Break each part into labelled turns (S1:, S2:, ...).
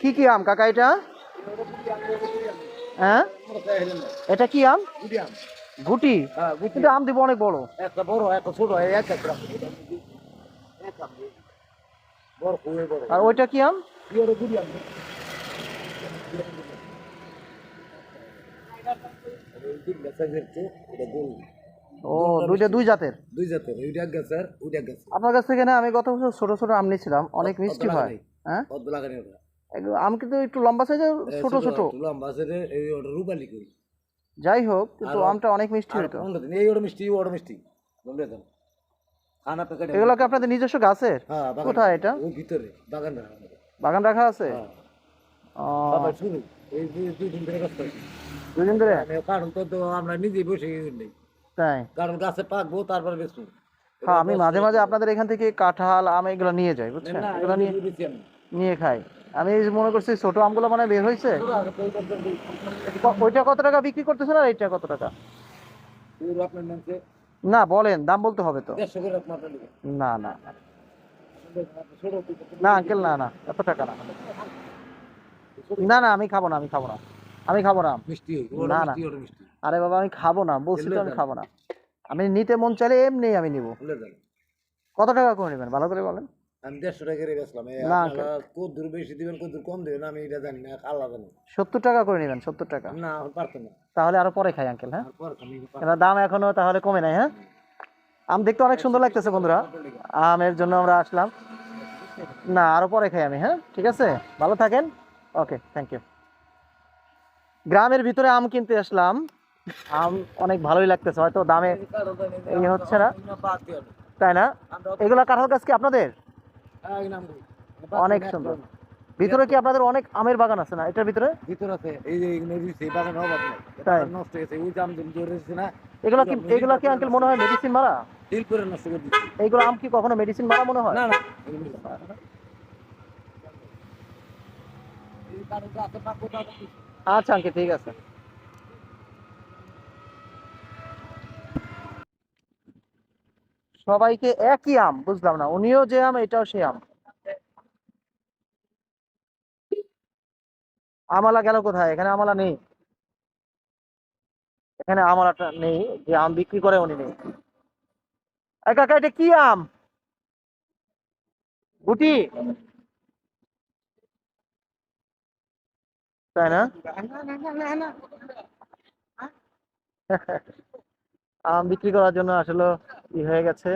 S1: কি কি আম কাকা এটা? হ্যাঁ? এটা কি আম? গুটি? কিন্তু আম দিব অনেক বড়।
S2: একটা বড় একটা ছোট এক এক। বড়
S1: আর ওইটা কি আম। ও দুইটা দুই জাতের?
S2: দুই জাতের ওইটা গাছের ওইটা গাছের।
S1: আপনার কাছ থেকে না আমি গত বছর ছোট ছোট আম নিয়েছিলাম। অনেক মিষ্টি হয়। হ্যাঁ? আম কিন্তু একটু লম্বা সাইজের ছোট ছোট
S2: লম্বা আছে রে, এই রূপালি করি।
S1: যাই হোক কিন্তু আমটা অনেক মিষ্টি হইতো।
S2: এই ওর মিষ্টি ওর মিষ্টি। বুঝলে তো। খানা প্যাকেট
S1: এগুলো কি আপনাদের নিজস্ব গাছের?
S2: হ্যাঁ
S1: কোথায় এটা?
S2: ওই ভিতরে বাগান রাখা
S1: বাগান রাখা আছে?
S2: হ্যাঁ। বাবা শুনুন এই যে দুই দিন ধরে কষ্ট দুই
S1: দুদিন ধরে?
S2: আমি কারণ তো আমরা নিজে বসে নেই
S1: তাই?
S2: কারণ গাছে পাকবো তারপরে বেচবো।
S1: হ্যাঁ আমি মাঝে মাঝে আপনাদের এখান থেকে কাঁঠাল আম এগুলো নিয়ে যাই বুঝছেন? এগুলো নিয়ে নিয়ে খাই। আমি মনে করছি ছোট আমগুলো মানে বের হয়েছে ওইটা কত টাকা বিক্রি করতেছেন আর এইটা কত টাকা? না বলেন দাম বলতে হবে তো। না না। না আঙ্কেল না না এত টাকা না। না না আমি খাব না আমি খাব না। আমি খাব না না, না। আরে বাবা আমি খাব না বলছি তো আমি খাব না। আমি নিতে মন চাইলে এমনি আমি নিব। কত টাকা করে নেবেন? ভালো করে বলেন।
S2: আমি দেড়শো টাকা করে বেচলাম। কদ্দুর বেশি দিবেন কদ্দুর কম দিবেন আমি এটা জানি না আল্লাহ জানি।
S1: সত্তর টাকা করে নেবেন সত্তর টাকা?
S2: না পারতো না।
S1: তাহলে আরও পরে খাই আঙ্কেল হ্যাঁ? এবার দাম এখনও তাহলে কমে নাই হ্যাঁ? আম দেখতে অনেক সুন্দর লাগতেছে বন্ধুরা। আমের জন্য আমরা আসলাম। না আরও পরে খাই আমি হ্যাঁ? ঠিক আছে? ভালো থাকেন। ওকে থ্যাংক ইউ গ্রামের ভিতরে আম কিনতে আসলাম। আম অনেক ভালোই লাগতেছে হয়তো দামে হচ্ছে না। তাই না? এগুলা কাঁঠাল গাছ কি আপনাদের? অনেক সুন্দর। ভিতরে কি আপনাদের অনেক আমের বাগান আছে না? এটার ভিতরে?
S2: ভিতর আছে এই যে এই বাগানে অভাব নাই
S1: তাই?
S2: নষ্ট হয়েছে ওই না
S1: এগুলো কি এগুলো কি আঙ্কেল মনে হয় মেডিসিন মারা?
S2: তিল করে নষ্ট করে দিচ্ছে।
S1: এইগুলো আম কি কখনো মেডিসিন মারা মনে হয়?
S2: না না
S1: আচ্ছা আঙ্কেল ঠিক আছে। সবাইকে একই আম, বুঝলাম না। উনিও যে আম, এটাও সেই আম। আমালা গেল কোথায়? এখানে আমালা নেই। এখানে আমালাটা নেই, যে আম বিক্রি করে উনি নেই। এটা কি আম? গুটি? তাই না? আম বিক্রি করার জন্য আসলে ই হয়ে গেছে।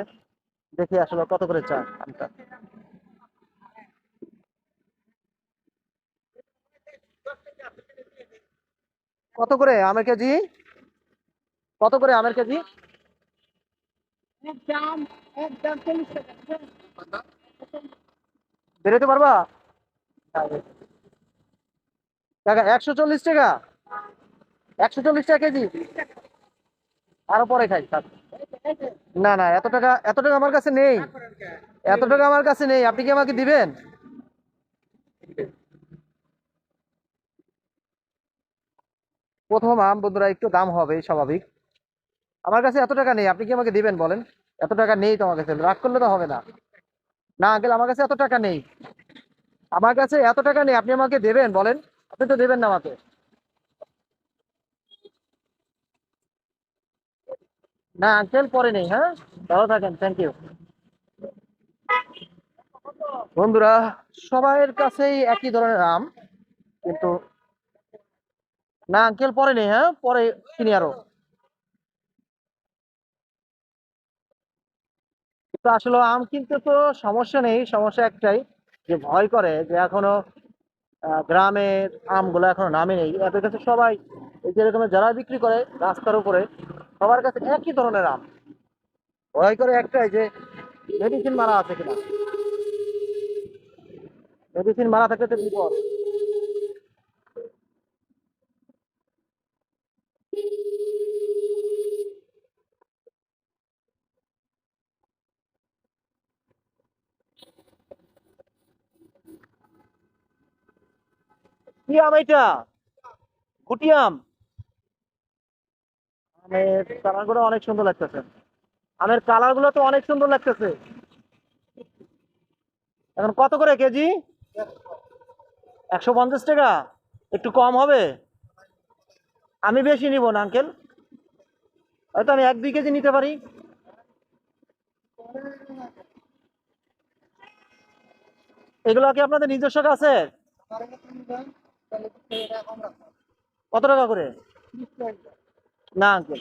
S1: দেখি আসলে কত করে চা আমটা কত করে আমের কেজি? কত করে আমের কেজি? বেরোতে পারবা? টাকা একশো চল্লিশ টাকা। একশো চল্লিশ টাকা কেজি। আরও পরে খাই। না না, এত টাকা এত টাকা আমার কাছে নেই। এত টাকা আমার কাছে নেই, আপনি কি আমাকে দিবেন? প্রথম আম, বন্ধুরা, একটু দাম হবে স্বাভাবিক। আমার কাছে এত টাকা নেই, আপনি কি আমাকে দিবেন বলেন? এত টাকা নেই তো আমার কাছে, রাগ করলে তো হবে না। না, আঙ্কেল, আমার কাছে এত টাকা নেই। আমার কাছে এত টাকা নেই, আপনি আমাকে দেবেন বলেন? আপনি তো দেবেন না আমাকে। না আঙ্কেল পরে নেই হ্যাঁ? ভালো থাকেন থ্যাংক ইউ বন্ধুরা, সবাইয়ের কাছেই একই ধরনের আম, কিন্তু না আঙ্কেল পরে নেই হ্যাঁ? পরে কিনি আরও। কিন্তু আসলে আম কিনতে তো সমস্যা নেই, সমস্যা একটাই যে ভয় করে যে এখনও গ্রামের আমগুলো এখনও নামে নেই। এদের কাছে সবাই যেরকম যারা বিক্রি করে রাস্তার উপরে সবার কাছে একই ধরনের আম। ভয় করে একটাই যে মেডিসিন মারা আছে কিনা। মেডিসিন মারা থাকলে তো বিপদ। কি আম এটা গুটি আম। আমের কালারগুলো অনেক সুন্দর লাগতেছে। আমের কালারগুলো তো অনেক সুন্দর লাগতেছে। এখন কত করে কেজি? একশো পঞ্চাশ টাকা। একটু কম হবে। আমি বেশি নিব না, আঙ্কেল। হয়তো আমি এক, দুই কেজি নিতে পারি। এগুলো কি আপনাদের নিজস্ব আছে? কত টাকা করে? না আঙ্কেল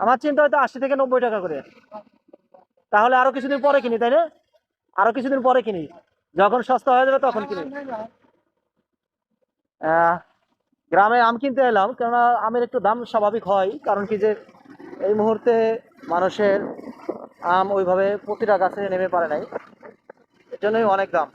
S1: আমার চিন্তা হয়তো আশি থেকে নব্বই টাকা করে। তাহলে আরও কিছুদিন পরে কিনি, তাই না? আরও কিছুদিন পরে কিনি। যখন সস্তা হয়ে যাবে তখন কিনি। গ্রামে আম কিনতে এলাম, কেননা আমের একটু দাম স্বাভাবিক হয়, কারণ কি যে এই মুহূর্তে মানুষের আম ওইভাবে প্রতিটা গাছে নেমে পারে নাই। এর অনেক দাম।